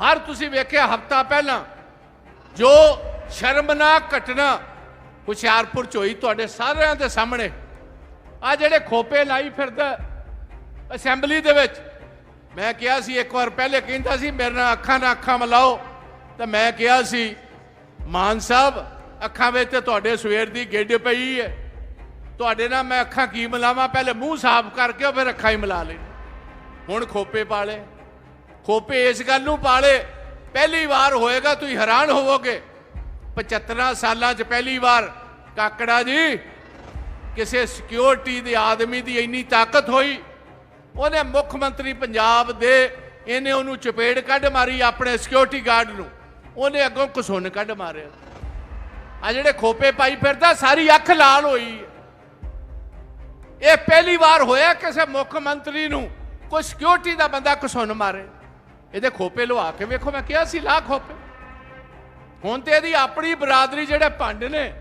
ਹਰ ਤੁਸੀਂ ਵੇਖਿਆ ਹਫਤਾ ਪਹਿਲਾਂ ਜੋ ਸ਼ਰਮਨਾਕ ਘਟਨਾ ਹੁਸ਼ਿਆਰਪੁਰ ਚ ਹੋਈ ਤੁਹਾਡੇ ਸਾਰਿਆਂ ਦੇ ਸਾਹਮਣੇ। ਆ ਜਿਹੜੇ ਖੋਪੇ ਲਾਈ ਫਿਰਦਾ ਅਸੈਂਬਲੀ ਦੇ ਵਿੱਚ, ਮੈਂ ਕਿਹਾ ਸੀ ਇੱਕ ਵਾਰ ਪਹਿਲੇ ਕਹਿੰਦਾ ਸੀ, ਮੇਰੇ ਨਾਲ ਅੱਖਾਂ ਨਾਲ ਅੱਖਾਂ ਮਿਲਾਓ। ਤਾਂ ਮੈਂ ਕਿਹਾ ਸੀ, ਮਾਨ ਸਾਹਿਬ, ਅੱਖਾਂ ਵਿੱਚ ਤੇ ਤੁਹਾਡੇ ਸਵੇਰ ਦੀ ਗਿੱਡ ਪਈ ਹੈ। ਤੁਹਾਡੇ ਨਾਲ ਮੈਂ ਅੱਖਾਂ ਕੀ ਮਿਲਾਵਾਂ? ਪਹਿਲੇ ਮੂੰਹ ਸਾਫ਼ ਕਰਕੇ ਉਹ ਫਿਰ ਅੱਖਾਂ ਹੀ ਮਿਲਾ ਲੈ ਹੁਣ ਖੋਪੇ ਪਾ ਪਾਲੇ ਖੋਪੇ ਇਸ ਗੱਲ ਨੂੰ ਪਾਲੇ, ਪਹਿਲੀ ਵਾਰ ਹੋਏਗਾ ਤੁਸੀਂ ਹੈਰਾਨ ਹੋਵੋਗੇ। 75 ਸਾਲਾਂ 'ਚ ਪਹਿਲੀ ਵਾਰ। ਕਾਕੜਾ ਜੀ, ਕਿਸੇ ਸਿਕਿਉਰਿਟੀ ਦੇ ਆਦਮੀ ਦੀ ਇੰਨੀ ਤਾਕਤ ਹੋਈ। ਉਹਨੇ ਮੁੱਖ ਮੰਤਰੀ ਪੰਜਾਬ ਦੇ, ਇਹਨੇ ਉਹਨੂੰ ਚਪੇੜ ਕੱਢ ਮਾਰੀ ਆਪਣੇ ਸਿਕਿਉਰਿਟੀ ਗਾਰਡ ਨੂੰ। ਉਹਨੇ ਅੱਗੋਂ ਕਸੁੰਨ ਕੱਢ ਮਾਰਿਆ। ਆ ਜਿਹੜੇ ਖੋਪੇ ਪਾਈ ਫਿਰਦਾ, ਸਾਰੀ ਅੱਖ ਲਾਲ ਹੋਈ। ਇਹ ਪਹਿਲੀ ਵਾਰ ਹੋਇਆ ਕਿਸੇ ਮੁੱਖ ਮੰਤਰੀ ਨੂੰ, ਕੋਈ ਸਿਕਿਉਰਿਟੀ ਦਾ ਬੰਦਾ ਕਸੁੰਨ ਮਾਰੇ। ਇਹਦੇ ਖੋਪੇ ਲਵਾ ਕੇ ਵੇਖੋ, ਮੈਂ ਕਿਹਾ ਸੀ ਲਾ ਖੋਪੇ। ਹੁਣ ਤੇ ਇਹਦੀ ਆਪਣੀ ਬਰਾਦਰੀ ਜਿਹੜੇ ਭੰਡ ਨੇ,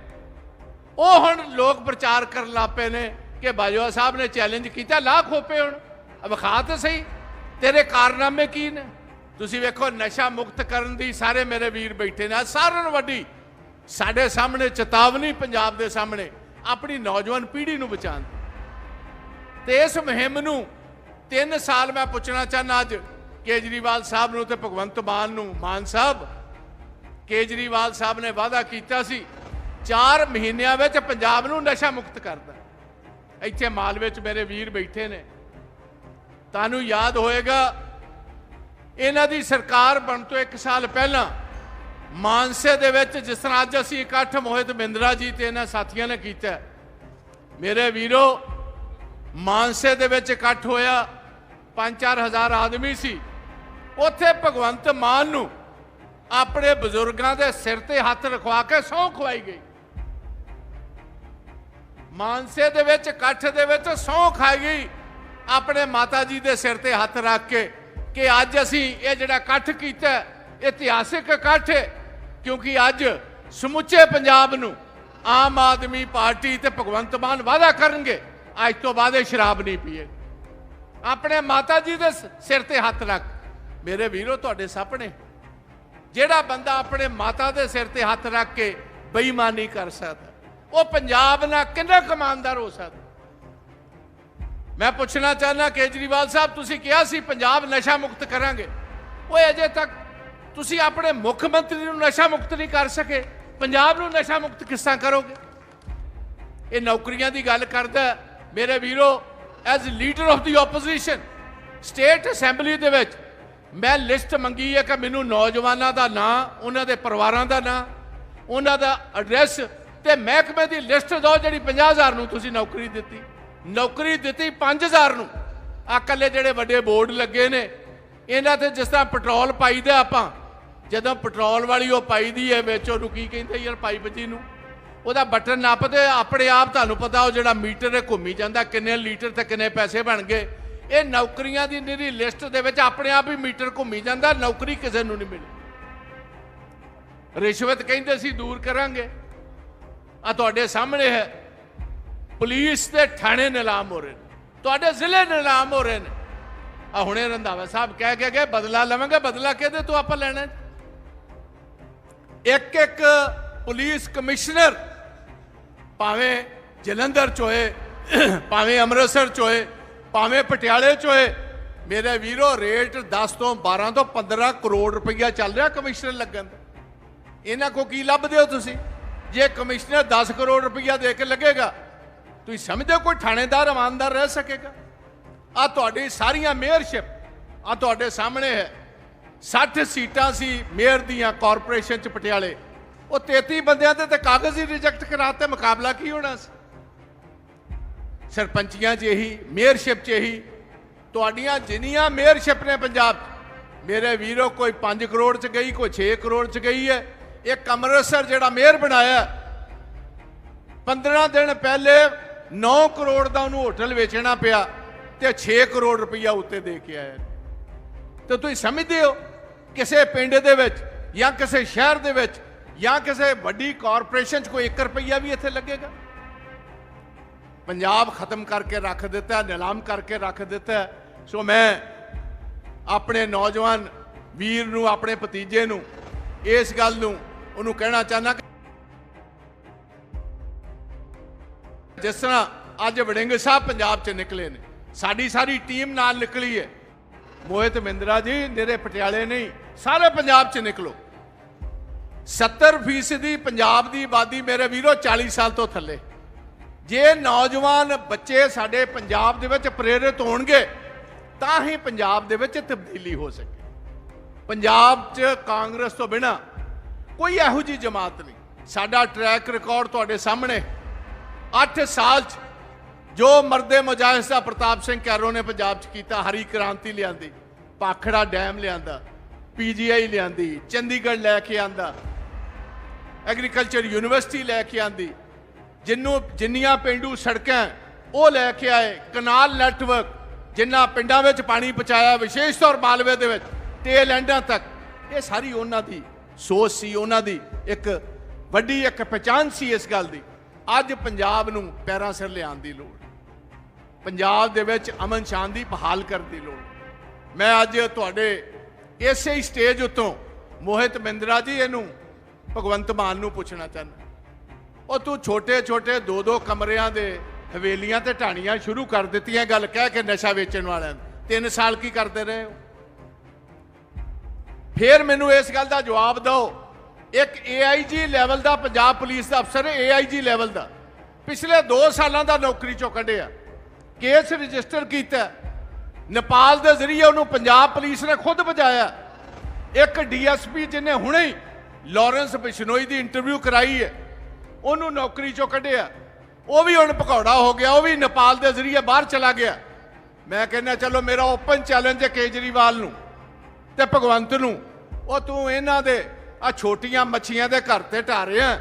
ਉਹ ਹੁਣ ਲੋਕ ਪ੍ਰਚਾਰ ਕਰਨ ਲੱਪੇ ਨੇ ਕਿ ਬਾਜਵਾ ਸਾਹਿਬ ਨੇ ਚੈਲੰਜ ਕੀਤਾ, ਲਾ ਖੋਪੇ ਹੁਣ। ਵਿਖਾ ਤੇ ਸਹੀ। ਤੇਰੇ ਕਾਰਨਾਮੇ ਕੀ ਨੇ? ਤੁਸੀਂ ਵੇਖੋ, ਨਸ਼ਾ ਮੁਕਤ ਕਰਨ ਦੀ ਸਾਰੇ ਮੇਰੇ ਵੀਰ ਬੈਠੇ ਨੇ। ਆਹ ਸਾਰਿਆਂ ਨੂੰ ਵੱਡੀ, ਸਾਡੇ ਸਾਹਮਣੇ ਚੇਤਾਵਨੀ ਪੰਜਾਬ ਦੇ ਸਾਹਮਣੇ, ਆਪਣੀ ਨੌਜਵਾਨ ਪੀੜ੍ਹੀ ਨੂੰ ਬਚਾਉਣ ਦੀ। ਤੇ ਇਸ ਮੁਹਿੰਮ ਨੂੰ 3 ਸਾਲ ਮੈਂ ਪੁੱਛਣਾ ਚਾਹਨਾ ਅੱਜ ਕੇਜਰੀਵਾਲ ਸਾਹਿਬ ਨੂੰ ਤੇ ਭਗਵੰਤ ਮਾਨ ਨੂੰ, ਮਾਨ ਸਾਹਿਬ, ਕੇਜਰੀਵਾਲ ਸਾਹਿਬ ਨੇ ਵਾਅਦਾ ਕੀਤਾ ਸੀ 4 ਮਹੀਨਿਆਂ ਵਿੱਚ ਪੰਜਾਬ ਨੂੰ ਨਸ਼ਾ ਮੁਕਤ ਕਰਦਾ ਇੱਥੇ ਮਾਲਵੇ 'ਚ ਮੇਰੇ ਵੀਰ ਬੈਠੇ ਨੇ। ਤੁਹਾਨੂੰ ਯਾਦ ਹੋਏਗਾ, ਇਹਨਾਂ ਦੀ ਸਰਕਾਰ ਬਣ ਤੋਂ 1 ਸਾਲ ਪਹਿਲਾਂ ਮਾਨਸੇ ਦੇ ਵਿੱਚ ਜਿਸ ਤਰ੍ਹਾਂ ਅੱਜ ਅਸੀਂ ਇਕੱਠ ਮੋਹਿਤ ਬਿੰਦਰਾ ਜੀ ਤੇ ਇਹਨਾਂ ਸਾਥੀਆਂ ਨੇ ਕੀਤਾ ਮੇਰੇ ਵੀਰੋ, ਮਾਨਸੇ ਦੇ ਵਿੱਚ ਇਕੱਠ ਹੋਇਆ 5-4 ਹਜ਼ਾਰ ਆਦਮੀ ਸੀ। ਉੱਥੇ ਭਗਵੰਤ ਮਾਨ ਨੂੰ ਆਪਣੇ ਬਜ਼ੁਰਗਾਂ ਦੇ ਸਿਰ ਤੇ ਹੱਥ ਰਖਵਾ ਕੇ ਸਹੁੰ ਖਵਾਈ ਗਈ। ਮਾਨਸੇ ਦੇ ਵਿੱਚ, ਇਕੱਠ ਦੇ ਵਿੱਚ ਸਹੁੰ ਖਾਈ ਗਈ। ਆਪਣੇ ਮਾਤਾ ਜੀ ਦੇ ਸਿਰ ਤੇ ਹੱਥ ਰੱਖ ਕੇ ਕਿ ਅੱਜ ਅਸੀਂ ਇਹ ਜਿਹੜਾ ਇਕੱਠ ਕੀਤਾ, ਇਤਿਹਾਸਿਕ ਇਕੱਠ ਹੈ, ਕਿਉਂਕਿ ਅੱਜ ਸਮੁੱਚੇ ਪੰਜਾਬ ਨੂੰ ਆਮ ਆਦਮੀ ਪਾਰਟੀ ਤੇ ਭਗਵੰਤ ਮਾਨ ਵਾਅਦਾ ਕਰਨਗੇ। ਅੱਜ ਤੋਂ ਬਾਅਦ ਇਹ ਸ਼ਰਾਬ ਨਹੀਂ ਪੀਏ। ਆਪਣੇ ਮਾਤਾ ਜੀ ਦੇ ਸਿਰ ਤੇ ਹੱਥ ਰੱਖ। ਮੇਰੇ ਵੀਰੋ, ਤੁਹਾਡੇ ਸਾਹਮਣੇ ਜਿਹੜਾ ਬੰਦਾ ਆਪਣੇ ਮਾਤਾ ਦੇ ਸਿਰ ਤੇ ਹੱਥ ਰੱਖ ਕੇ ਬੇਈਮਾਨੀ ਕਰ ਸਕਦਾ, ਉਹ ਪੰਜਾਬ ਨਾਲ ਕਿੰਨਾ ਕਮਾਨਦਾਰ ਹੋ ਸਕਦਾ? ਮੈਂ ਪੁੱਛਣਾ ਚਾਹਨਾ ਕੇਜਰੀਵਾਲ ਸਾਹਿਬ, ਤੁਸੀਂ ਕਿਹਾ ਸੀ ਪੰਜਾਬ ਨਸ਼ਾ ਮੁਕਤ ਕਰਾਂਗੇ। ਓਏ, ਅਜੇ ਤੱਕ ਤੁਸੀਂ ਆਪਣੇ ਮੁੱਖ ਮੰਤਰੀ ਨੂੰ ਨਸ਼ਾ ਮੁਕਤ ਨਹੀਂ ਕਰ ਸਕੇ। ਪੰਜਾਬ ਨੂੰ ਨਸ਼ਾ ਮੁਕਤ ਕਿਸ ਤਰ੍ਹਾਂ ਕਰੋਗੇ? ਇਹ ਨੌਕਰੀਆਂ ਦੀ ਗੱਲ ਕਰਦਾ ਮੇਰੇ ਵੀਰੋ as leader of the opposition state assembly ਦੇ ਵਿੱਚ ਮੈਂ ਲਿਸਟ ਮੰਗੀ ਹੈ ਕਿ ਮੈਨੂੰ ਨੌਜਵਾਨਾਂ ਦਾ ਨਾਂ, ਉਹਨਾਂ ਦੇ ਪਰਿਵਾਰਾਂ ਦਾ ਨਾਂ, ਉਹਨਾਂ ਦਾ ਐਡਰੈਸ ਤੇ ਮਹਿਕਮੇ ਦੀ ਲਿਸਟ ਦਿਓ ਜਿਹੜੀ 50000 ਨੂੰ ਤੁਸੀਂ ਨੌਕਰੀ ਦਿੱਤੀ। ਨੌਕਰੀ ਦਿੱਤੀ 5000 ਨੂੰ। ਆ ਕੱਲੇ ਜਿਹੜੇ ਵੱਡੇ ਬੋਰਡ ਲੱਗੇ ਨੇ, ਇਹਨਾਂ ਤੇ ਜਿਸ ਤਰ੍ਹਾਂ ਪੈਟਰੋਲ ਪਾਈਦਾ ਆਪਾਂ, ਜਦੋਂ ਪੈਟਰੋਲ ਵਾਲੀ ਉਹ ਪਾਈਦੀ ਹੈ, ਵਿੱਚ ਉਹਨੂੰ ਕੀ ਕਹਿੰਦੇ ਯਾਰ ਪਾਈਪ ਜੀ ਨੂੰ? ਉਹਦਾ ਬਟਨ ਨੱਪਦੇ, ਆਪਣੇ ਆਪ ਤੁਹਾਨੂੰ ਪਤਾ ਉਹ ਜਿਹੜਾ ਮੀਟਰ ਹੈ, ਘੁੰਮੀ ਜਾਂਦਾ, ਕਿੰਨੇ ਲੀਟਰ ਤੇ ਕਿੰਨੇ ਪੈਸੇ ਬਣ ਗਏ। ਇਹ ਨੌਕਰੀਆਂ ਦੀ ਨਿਰੀ ਲਿਸਟ ਦੇ ਵਿੱਚ ਆਪਣੇ ਆਪ ਹੀ ਮੀਟਰ ਘੁੰਮੀ ਜਾਂਦਾ, ਨੌਕਰੀ ਕਿਸੇ ਨੂੰ ਨਹੀਂ ਮਿਲੀ। ਰਿਸ਼ਵਤ ਕਹਿੰਦੇ ਸੀ, ਦੂਰ ਕਰਾਂਗੇ। ਆ ਤੁਹਾਡੇ ਸਾਹਮਣੇ ਹੈ। ਪੁਲਿਸ ਦੇ ਥਾਣੇ ਨਿਲਾਮ ਹੋ ਰਹੇ ਨੇ। ਤੁਹਾਡੇ ਜ਼ਿਲ੍ਹੇ ਨਿਲਾਮ ਹੋ ਰਹੇ ਨੇ। ਆ ਹੁਣੇ ਰੰਧਾਵਾ ਸਾਹਿਬ ਕਹਿ ਕੇ ਗਏ, ਬਦਲਾ ਲਵਾਂਗੇ। ਬਦਲਾ ਕਿਹਦੇ ਤੋਂ ਆਪਾਂ ਲੈਣਾ ਇੱਕ ਇੱਕ ਪੁਲਿਸ ਕਮਿਸ਼ਨਰ ਭਾਵੇਂ ਜਲੰਧਰ ਚ ਹੋਏ, ਭਾਵੇਂ ਅੰਮ੍ਰਿਤਸਰ ਚ ਹੋਏ ਭਾਵੇਂ ਪਟਿਆਲੇ ਚ ਹੋਏ ਮੇਰੇ ਵੀਰੋ, ਰੇਟ 10 ਤੋਂ 12 ਤੋਂ 15 ਕਰੋੜ ਰੁਪਈਆ ਚੱਲ ਰਿਹਾ ਕਮਿਸ਼ਨਰ ਲੱਗਣ ਦਾ। ਇਹਨਾਂ ਕੋ ਕੀ ਲੱਭਦੇ ਹੋ ਤੁਸੀਂ? ਜੇ ਕਮਿਸ਼ਨਰ 10 ਕਰੋੜ ਰੁਪਈਆ ਦੇ ਕੇ ਲੱਗੇਗਾ, ਤੁਸੀਂ ਸਮਝਦੇ ਹੋ ਕੋਈ ਥਾਣੇਦਾਰ, ਇਮਾਨਦਾਰ ਰਹਿ ਸਕੇਗਾ? ਆ ਤੁਹਾਡੀ ਸਾਰੀਆਂ ਮੇਅਰਸ਼ਿਪ ਆ ਤੁਹਾਡੇ ਸਾਹਮਣੇ ਹੈ। 60 ਸੀਟਾਂ ਸੀ ਮੇਅਰ ਦੀਆਂ ਕਾਰਪੋਰੇਸ਼ਨ ਚ ਪਟਿਆਲੇ। ਉਹ 33 ਬੰਦਿਆਂ ਤੇ ਤਾਂ ਕਾਗਜ਼ ਹੀ ਰਿਜੈਕਟ ਕਰਾਤੇ, ਮੁਕਾਬਲਾ ਕੀ ਹੋਣਾ ਸੀ? ਸਰਪੰਚੀਆਂ 'ਚ ਇਹੀ ਮੇਅਰਸ਼ਿਪ 'ਚ ਇਹੀ, ਤੁਹਾਡੀਆਂ ਜਿੰਨੀਆਂ ਮੇਅਰਸ਼ਿਪ ਨੇ ਪੰਜਾਬ 'ਚ, ਮੇਰੇ ਵੀਰੋ, ਕੋਈ 5 ਕਰੋੜ 'ਚ ਗਈ, ਕੋਈ 6 ਕਰੋੜ 'ਚ ਗਈ ਹੈ। ਇੱਕ ਅੰਮ੍ਰਿਤਸਰ ਜਿਹੜਾ ਮੇਅਰ ਬਣਾਇਆ 15 ਦਿਨ ਪਹਿਲੇ 9 ਕਰੋੜ ਦਾ ਉਹਨੂੰ ਹੋਟਲ ਵੇਚਣਾ ਪਿਆ ਤੇ 6 ਕਰੋੜ ਰੁਪਈਆ ਉੱਤੇ ਦੇ ਕੇ ਆਇਆ। ਤੇ ਤੁਸੀਂ ਸਮਝਦੇ ਹੋ, ਕਿਸੇ ਪਿੰਡ ਦੇ ਵਿੱਚ ਜਾਂ ਕਿਸੇ ਸ਼ਹਿਰ ਦੇ ਵਿੱਚ ਜਾਂ ਕਿਸੇ ਵੱਡੀ ਕਾਰਪੋਰੇਸ਼ਨ 'ਚ ਕੋਈ 1 ਰੁਪਈਆ ਵੀ ਇੱਥੇ ਲੱਗੇਗਾ? ਪੰਜਾਬ ਖਤਮ ਕਰਕੇ ਰੱਖ ਦਿੱਤਾ, ਨਿਲਾਮ ਕਰਕੇ ਰੱਖ ਦਿੱਤਾ। ਸੋ ਮੈਂ ਆਪਣੇ ਨੌਜਵਾਨ ਵੀਰ ਨੂੰ, ਆਪਣੇ ਭਤੀਜੇ ਨੂੰ, ਇਸ ਗੱਲ ਨੂੰ, ਉਹਨੂੰ ਕਹਿਣਾ ਚਾਹਨਾ ਕਿ ਜਿਸ ਤਰ੍ਹਾਂ ਅੱਜ ਵੜਿੰਗ ਸਾਹਿਬ ਪੰਜਾਬ 'ਚ ਨਿਕਲੇ ਨੇ, ਸਾਡੀ ਸਾਰੀ ਟੀਮ ਨਾਲ ਨਿਕਲੀ ਹੈ। ਮੋਹਿਤ ਮਿੰਦਰਾ ਜੀ ਮੇਰੇ ਪਟਿਆਲੇ ਨਹੀਂ, ਸਾਰੇ ਪੰਜਾਬ 'ਚ ਨਿਕਲੋ। 70% ਫੀਸਦੀ ਪੰਜਾਬ ਦੀ ਆਬਾਦੀ ਮੇਰੇ ਵੀਰੋ 40 ਸਾਲ ਤੋਂ ਥੱਲੇ। ਜੇ ਨੌਜਵਾਨ ਬੱਚੇ ਸਾਡੇ ਪੰਜਾਬ ਦੇ ਵਿੱਚ ਪ੍ਰੇਰਿਤ ਹੋਣਗੇ, ਤਾਂ ਹੀ ਪੰਜਾਬ ਦੇ ਵਿੱਚ ਤਬਦੀਲੀ ਹੋ ਸਕੇ। ਪੰਜਾਬ 'ਚ ਕਾਂਗਰਸ ਤੋਂ ਬਿਨਾ ਕੋਈ ਇਹੋ ਜੀ ਜਮਾਤ ਨਹੀਂ। ਸਾਡਾ ਟਰੈਕ ਰਿਕਾਰਡ ਤੁਹਾਡੇ ਸਾਹਮਣੇ। 8 ਸਾਲ 'ਚ ਜੋ ਮਰਦੇ ਮੁਜਾਹਿਦ ਦਾ ਪ੍ਰਤਾਪ ਸਿੰਘ ਕੈਰੋ ਨੇ ਪੰਜਾਬ 'ਚ ਕੀਤਾ, ਹਰੀ ਕ੍ਰਾਂਤੀ ਲਿਆਂਦੀ, ਪਾਖੜਾ ਡੈਮ ਲਿਆਂਦਾ ਪੀਜੀਆਈ ਲਿਆਂਦੀ, ਚੰਡੀਗੜ੍ਹ ਲੈ ਕੇ ਆਂਦਾ, ਐਗਰੀਕਲਚਰ ਯੂਨੀਵਰਸਿਟੀ ਲੈ ਕੇ ਆਂਦੀ ਜਿੰਨੂੰ ਜਿੰਨੀਆਂ ਪਿੰਡੂ ਸੜਕਾਂ ਉਹ ਲੈ ਕੇ ਆਏ ਕਨਾਲ ਨੈਟਵਰਕ ਜਿੰਨਾ ਪਿੰਡਾਂ ਵਿੱਚ ਪਾਣੀ ਪਹੁੰਚਾਇਆ, ਵਿਸ਼ੇਸ਼ ਤੌਰ ਮਾਲਵੇ ਦੇ ਵਿੱਚ ਟੇਲ ਐਂਡਾਂ ਤੱਕ, ਇਹ ਸਾਰੀ ਉਹਨਾਂ ਦੀ ਸੋਚ ਸੀ, ਉਹਨਾਂ ਦੀ ਇੱਕ ਵੱਡੀ ਇੱਕ ਪਛਾਣ ਸੀ ਇਸ ਗੱਲ ਦੀ। ਅੱਜ ਪੰਜਾਬ ਨੂੰ ਪੈਰਾਂ ਸਿਰ ਲਿਆਉਣ ਦੀ ਲੋੜ। ਪੰਜਾਬ ਦੇ ਵਿੱਚ ਅਮਨ ਸ਼ਾਂਤੀ ਬਹਾਲ ਕਰਨ ਦੀ ਲੋੜ। ਮੈਂ ਅੱਜ ਤੁਹਾਡੇ ਇਸੇ ਹੀ ਸਟੇਜ ਉੱਤੋਂ ਮੋਹਿਤ ਮਿੰਦਰਾ ਜੀ ਇਹਨੂੰ ਭਗਵੰਤ ਮਾਨ ਨੂੰ ਪੁੱਛਣਾ ਚਾਹੁੰਦਾ। ਉਹ ਤੂੰ ਛੋਟੇ ਛੋਟੇ ਦੋ ਦੋ ਕਮਰਿਆਂ ਦੇ ਹਵੇਲੀਆਂ ਤੇ ਢਾਣੀਆਂ ਸ਼ੁਰੂ ਕਰ ਦਿੱਤੀਆਂ ਗੱਲ ਕਹਿ ਕੇ ਨਸ਼ਾ ਵੇਚਣ ਵਾਲਿਆਂ ਤਿੰਨ ਸਾਲ ਕੀ ਕਰਦੇ ਰਹੇ ਹੋ? ਫਿਰ ਮੈਨੂੰ ਇਸ ਗੱਲ ਦਾ ਜਵਾਬ ਦਿਓ। ਇੱਕ AIG ਲੈਵਲ ਦਾ ਪੰਜਾਬ ਪੁਲਿਸ ਦਾ ਅਫਸਰ ਹੈ AIG ਲੈਵਲ ਦਾ। ਪਿਛਲੇ 2 ਸਾਲਾਂ ਦਾ ਨੌਕਰੀ ਚੋਂ ਕੱਢਿਆ। ਕੇਸ ਰਜਿਸਟਰ ਕੀਤਾ। ਨੇਪਾਲ ਦੇ ਜ਼ਰੀਏ ਉਹਨੂੰ ਪੰਜਾਬ ਪੁਲਿਸ ਨੇ ਖੁਦ ਭਜਾਇਆ। ਇੱਕ ਡੀਐਸਪੀ ਜਿਹਨੇ ਹੁਣੇ ਹੀ ਲਾਰੈਂਸ ਬਿਸ਼ਨੋਈ ਦੀ ਇੰਟਰਵਿਊ ਕਰਾਈ ਹੈ। ਉਹਨੂੰ ਨੌਕਰੀ ਚੋਂ ਕੱਢਿਆ। ਉਹ ਵੀ ਹੁਣ ਭਗੌੜਾ ਹੋ ਗਿਆ, ਉਹ ਵੀ ਨੇਪਾਲ ਦੇ ਜ਼ਰੀਏ ਬਾਹਰ ਚਲਾ ਗਿਆ। ਮੈਂ ਕਹਿੰਦਾ, ਚਲੋ ਮੇਰਾ ਓਪਨ ਚੈਲੰਜ ਹੈ ਕੇਜਰੀਵਾਲ ਨੂੰ ਤੇ ਭਗਵੰਤ ਨੂੰ। ਉਹ ਤੂੰ ਇਹਨਾਂ ਦੇ ਆ ਛੋਟੀਆਂ ਮੱਛੀਆਂ ਦੇ ਘਰ ਤੇ ਢਾ ਰਿਹਾ।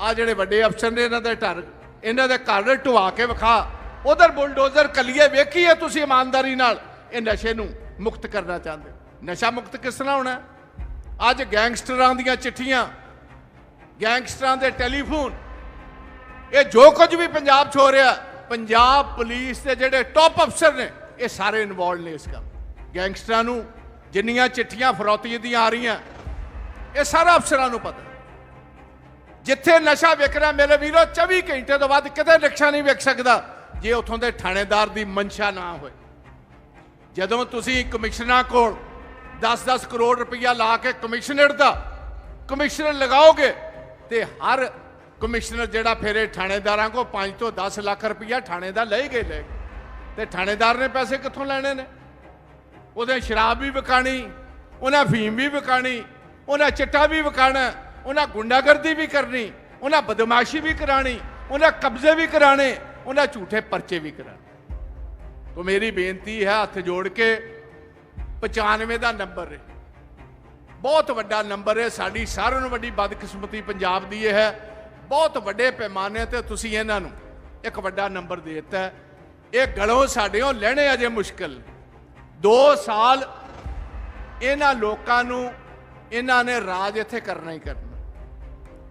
ਆ ਜਿਹੜੇ ਵੱਡੇ ਅਫਸਰ ਨੇ ਇਹਨਾਂ ਦੇ ਢਰ ਇਹਨਾਂ ਦੇ ਘਰ ਢਵਾ ਕੇ ਵਿਖਾ। ਉਧਰ ਬੁਲਡੋਜ਼ਰ ਕਲੀਏ ਵੇਖੀਏ ਤੁਸੀਂ ਇਮਾਨਦਾਰੀ ਨਾਲ। ਇਹ ਨਸ਼ੇ ਨੂੰ ਮੁਕਤ ਕਰਨਾ ਚਾਹੁੰਦੇ ਨਸ਼ਾ ਮੁਕਤ ਕਿਸ ਤਰ੍ਹਾਂ ਹੋਣਾ? ਅੱਜ ਗੈਂਗਸਟਰਾਂ ਦੀਆਂ ਚਿੱਠੀਆਂ ਗੈਂਗਸਟਰਾਂ ਦੇ ਟੈਲੀਫੋਨ। ਇਹ ਜੋ ਕੁਝ ਵੀ ਪੰਜਾਬ 'ਚ ਹੋ ਰਿਹਾ, ਪੰਜਾਬ ਪੁਲਿਸ ਦੇ ਜਿਹੜੇ ਟੌਪ ਅਫਸਰ ਨੇ, ਇਹ ਸਾਰੇ ਇਨਵੋਲਡ ਨੇ ਇਸ ਕੰਮ ਗੈਂਗਸਟਰਾਂ ਨੂੰ ਜਿੰਨੀਆਂ ਚਿੱਠੀਆਂ ਫਰੌਤੀ ਦੀਆਂ ਆ ਰਹੀਆਂ, ਇਹ ਸਾਰਾ ਅਫਸਰਾਂ ਨੂੰ ਪਤਾ। ਜਿੱਥੇ ਨਸ਼ਾ ਵਿਕ ਰਿਹਾ, ਮੇਰੇ ਵੀਰੋ 24 ਘੰਟੇ ਤੋਂ ਬਾਅਦ ਕਿਤੇ ਰਿਕਸ਼ਾ ਨਹੀਂ ਵਿਕ ਸਕਦਾ, ਜੇ ਉਥੋਂ ਦੇ ਥਾਣੇਦਾਰ ਦੀ ਮਨਸ਼ਾ ਨਾ ਹੋਏ। ਜਦੋਂ ਤੁਸੀਂ ਕਮਿਸ਼ਨਰਾਂ ਕੋਲ 10-10 ਕਰੋੜ ਰੁਪਈਆ ਲਾ ਕੇ ਕਮਿਸ਼ਨਰ ਦਾ ਕਮਿਸ਼ਨਰ ਲਗਾਓਗੇ ਤੇ ਹਰ ਕਮਿਸ਼ਨਰ ਜਿਹੜਾ ਫੇਰੇ ਥਾਣੇਦਾਰਾਂ ਕੋ 5 ਤੋਂ 10 ਲੱਖ ਰੁਪਈਆ ਥਾਣੇ ਦਾ ਲੈ ਗਏ ਲੈ ਗਏ। ਤੇ ਥਾਣੇਦਾਰ ਨੇ ਪੈਸੇ ਕਿੱਥੋਂ ਲੈਣੇ ਨੇ? ਉਹਦੇ ਸ਼ਰਾਬ ਵੀ ਵਿਕਾਣੀ, ਉਹਨਾਂ ਫੀਮ ਵੀ ਵਿਕਾਣੀ, ਉਹਨਾਂ ਚਿੱਟਾ ਵੀ ਵਿਕਾਣਾ, ਉਹਨਾਂ ਗੁੰਡਾਗਰਦੀ ਵੀ ਕਰਨੀ, ਉਹਨਾਂ ਬਦਮਾਸ਼ੀ ਵੀ ਕਰਾਣੀ, ਉਹਨਾਂ ਕਬਜ਼ੇ ਵੀ ਕਰਾਣੇ, ਉਹਨਾਂ ਝੂਠੇ ਪਰਚੇ ਵੀ ਕਰਾਣੇ। ਤੋ ਮੇਰੀ ਬੇਨਤੀ ਹੈ ਹੱਥ ਜੋੜ ਕੇ 95 ਦਾ ਨੰਬਰ ਹੈ। ਬਹੁਤ ਵੱਡਾ ਨੰਬਰ ਹੈ, ਸਾਡੀ ਸਾਰਿਆਂ ਨੂੰ ਵੱਡੀ ਬਦਕਿਸਮਤੀ ਪੰਜਾਬ ਦੀ ਇਹ ਹੈ। ਬਹੁਤ ਵੱਡੇ ਪੈਮਾਨੇ ਤੇ ਤੁਸੀਂ ਇਹਨਾਂ ਨੂੰ ਇੱਕ ਵੱਡਾ ਨੰਬਰ ਦੇ ਦਿੱਤਾ ਇਹ ਗਲੋਂ ਸਾਡਿਓ ਲੈਣੇ ਅਜੇ ਮੁਸ਼ਕਲ। 2 ਸਾਲ ਇਹਨਾਂ ਲੋਕਾਂ ਨੂੰ ਇਹਨਾਂ ਨੇ ਰਾਜ ਇੱਥੇ ਕਰਨਾ ਹੀ ਕਰਨਾ।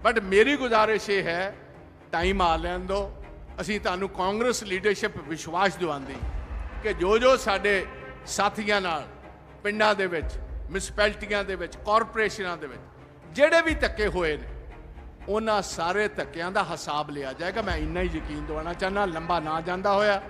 ਬਟ ਮੇਰੀ ਗੁਜ਼ਾਰਿਸ਼ ਇਹ ਹੈ ਟਾਈਮ ਆ ਲੈਣ ਦਿਓ। ਅਸੀਂ ਤੁਹਾਨੂੰ ਕਾਂਗਰਸ ਲੀਡਰਸ਼ਿਪ ਵਿਸ਼ਵਾਸ ਦਿਵਾਉਂਦੀ ਕਿ ਜੋ ਜੋ ਸਾਡੇ ਸਾਥੀਆਂ ਨਾਲ ਪਿੰਡਾਂ ਦੇ ਵਿੱਚ ਮਿਊਨਿਸਪੈਲਿਟੀਆਂ ਦੇ ਵਿੱਚ ਕਾਰਪੋਰੇਸ਼ਨਾਂ ਦੇ ਵਿੱਚ, ਜਿਹੜੇ ਵੀ ਧੱਕੇ ਹੋਏ ਨੇ, ਉਹਨਾਂ ਸਾਰੇ ਧੱਕਿਆਂ ਦਾ ਹਿਸਾਬ ਲਿਆ ਜਾਏਗਾ। ਮੈਂ ਇੰਨਾ ਹੀ ਯਕੀਨ ਦਿਵਾਉਣਾ ਚਾਹੁੰਦਾ, ਲੰਬਾ ਨਾ ਜਾਂਦਾ ਹੋਇਆ।